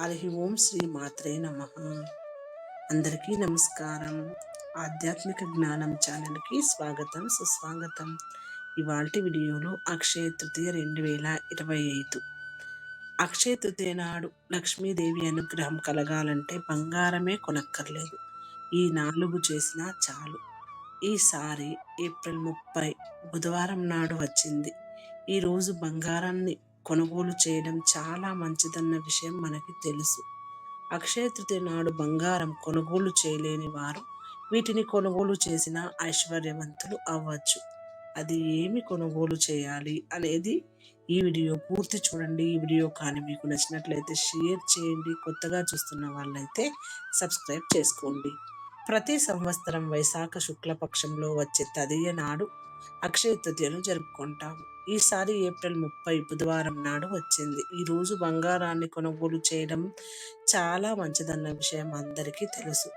హరి ఓం శ్రీ మాత్రే నమ. అందరికీ నమస్కారం. ఆధ్యాత్మిక జ్ఞానం ఛానల్కి స్వాగతం సుస్వాగతం. ఇవాల్టి వీడియోలో అక్షయ తృతీయ రెండు వేల ఇరవై ఐదు. అక్షయ తృతీయ నాడు లక్ష్మీదేవి అనుగ్రహం కలగాలంటే బంగారమే కొనక్కర్లేదు. ఈ నాలుగు చేసినా చాలు. ఈసారి ఏప్రిల్ ముప్పై బుధవారం నాడు వచ్చింది. ఈరోజు బంగారాన్ని కొనుగోలు చేయడం చాలా మంచిదన్న విషయం మనకి తెలుసు. అక్షయ తృతీయ నాడు బంగారం కొనుగోలు చేయలేని వారు వీటిని కొనుగోలు చేసిన ఐశ్వర్యవంతులు అవ్వచ్చు. అది ఏమి కొనుగోలు చేయాలి అనేది ఈ వీడియో పూర్తి చూడండి. ఈ వీడియో కానీ మీకు నచ్చినట్లయితే షేర్ చేయండి. కొత్తగా చూస్తున్న వాళ్ళైతే సబ్స్క్రైబ్ చేసుకోండి. ప్రతి సంవత్సరం వైశాఖ శుక్లపక్షంలో వచ్చే తదియ నాడు అక్షయ తృతీయను జరుపుకుంటాము. ఈసారి ఏప్రిల్ ముప్పై బుధవారం నాడు వచ్చింది. ఈరోజు బంగారాన్ని కొనుగోలు చేయడం చాలా మంచిదన్న విషయం అందరికీ తెలుసు.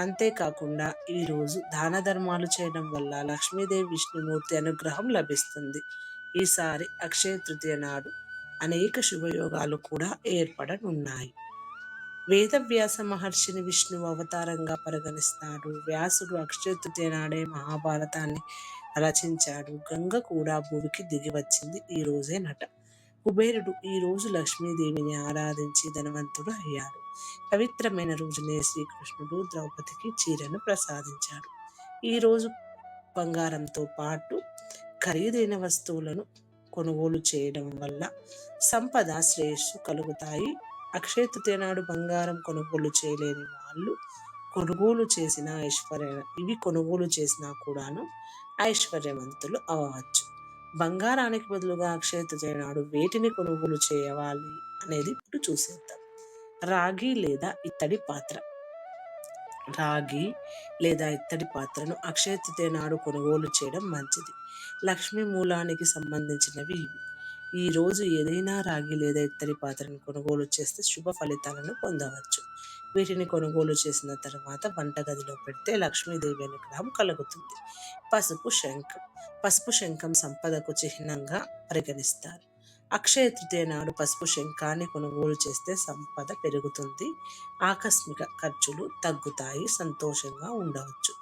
అంతేకాకుండా ఈరోజు దాన ధర్మాలు చేయడం వల్ల లక్ష్మీదేవి విష్ణుమూర్తి అనుగ్రహం లభిస్తుంది. ఈసారి అక్షయ తృతీయ నాడు అనేక శుభయోగాలు కూడా ఏర్పడనున్నాయి. వేదవ్యాస మహర్షిని విష్ణువు అవతారంగా పరిగణిస్తాడు. వ్యాసుడు అక్షయతృతీయ నాడే మహాభారతాన్ని రచించాడు. గంగ కూడా భూమికి దిగి వచ్చింది ఈ రోజే నట. కుబేరుడు ఈ రోజు లక్ష్మీదేవిని ఆరాధించి ధనవంతుడు అయ్యాడు. పవిత్రమైన రోజునే శ్రీకృష్ణుడు ద్రౌపదికి చీరను ప్రసాదించాడు. ఈ రోజు బంగారంతో పాటు ఖరీదైన వస్తువులను కొనుగోలు చేయడం వల్ల సంపద శ్రేయస్సు కలుగుతాయి. అక్షయ తృతీయ నాడు బంగారం కొనుగోలు చేయలేని వాళ్ళు కొనుగోలు చేసిన ఐశ్వర్య ఇవి కొనుగోలు చేసినా కూడాను ఐశ్వర్యవంతులు అవ్వచ్చు బంగారానికి బదులుగా అక్షయ తృతీయ నాడు వేటిని కొనుగోలు చేయవాలి అనేది ఇప్పుడు చూసేద్దాం. రాగి లేదా ఇత్తడి పాత్ర. రాగి లేదా ఇత్తడి పాత్రను అక్షయ తృతీయ నాడు కొనుగోలు చేయడం మంచిది. లక్ష్మీ మూలానికి సంబంధించినవి ఇవి. ఈ రోజు ఏదైనా రాగి లేదా ఇత్తడి పాత్రను కొనుగోలు చేస్తే శుభ ఫలితాలను పొందవచ్చు. వీటిని కొనుగోలు చేసిన తర్వాత వంటగదిలో పెడితే లక్ష్మీదేవి అనుగ్రహం కలుగుతుంది. పసుపు శంఖం పసుపు శంఖం సంపదకు చిహ్నంగా పరిగణిస్తారు. అక్షయ తృతీయ నాడు పసుపు శంఖాన్ని కొనుగోలు చేస్తే సంపద పెరుగుతుంది. ఆకస్మిక ఖర్చులు తగ్గుతాయి సంతోషంగా ఉండవచ్చు.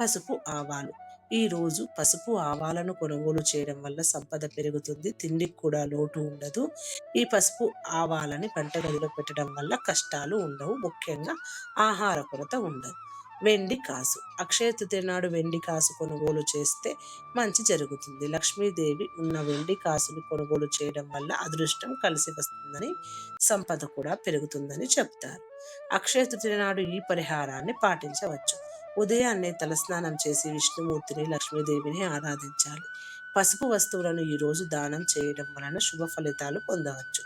పసుపు ఆవాలు ఈ రోజు పసుపు ఆవాలను కొనుగోలు చేయడం వల్ల సంపద పెరుగుతుంది తిండికి కూడా లోటు ఉండదు. ఈ పసుపు ఆవాలని పంట గదిలో పెట్టడం వల్ల కష్టాలు ఉండవు. ముఖ్యంగా ఆహార కొరత ఉండదు. వెండి కాసు. అక్షయ తృతీయ నాడు వెండి కాసు కొనుగోలు చేస్తే మంచి జరుగుతుంది. లక్ష్మీదేవి ఉన్న వెండి కాసుని కొనుగోలు చేయడం వల్ల అదృష్టం కలిసి వస్తుందని సంపద కూడా పెరుగుతుందని చెప్తారు. అక్షయ తృతీయ నాడు ఈ పరిహారాన్ని పాటించవచ్చు. ఉదయాన్నే తలస్నానం చేసి విష్ణుమూర్తిని లక్ష్మీదేవిని ఆరాధించాలి. పసుపు వస్తువులను ఈరోజు దానం చేయడం వలన శుభ ఫలితాలు పొందవచ్చు.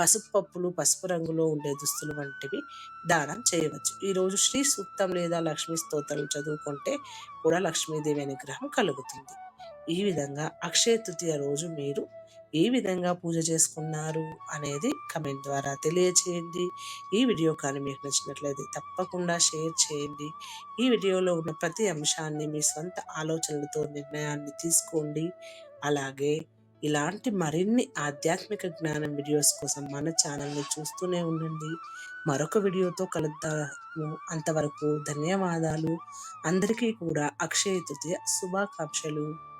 పసుపు పప్పులు పసుపు రంగులో ఉండే దుస్తులు వంటివి దానం చేయవచ్చు. ఈరోజు శ్రీ సూక్తం లేదా లక్ష్మీ స్తోత్రం చదువుకుంటే కూడా లక్ష్మీదేవి అనుగ్రహం కలుగుతుంది. ఈ విధంగా అక్షయ తృతీయ రోజు మీరు ఏ విధంగా పూజ చేసుకున్నారు అనేది కమెంట్ ద్వారా తెలియచేయండి. ఈ వీడియో కానీ మీకు నచ్చినట్లయితే తప్పకుండా షేర్ చేయండి. ఈ వీడియోలో ఉన్న ప్రతి అంశాన్ని మీ సొంత ఆలోచనలతో నిర్ణయాన్ని తీసుకోండి. అలాగే ఇలాంటి మరిన్ని ఆధ్యాత్మిక జ్ఞానం వీడియోస్ కోసం మన ఛానల్ని చూస్తూనే ఉండండి. మరొక వీడియోతో కలుద్దాము. అంతవరకు ధన్యవాదాలు. అందరికీ కూడా అక్షయ తృతీయ శుభాకాంక్షలు.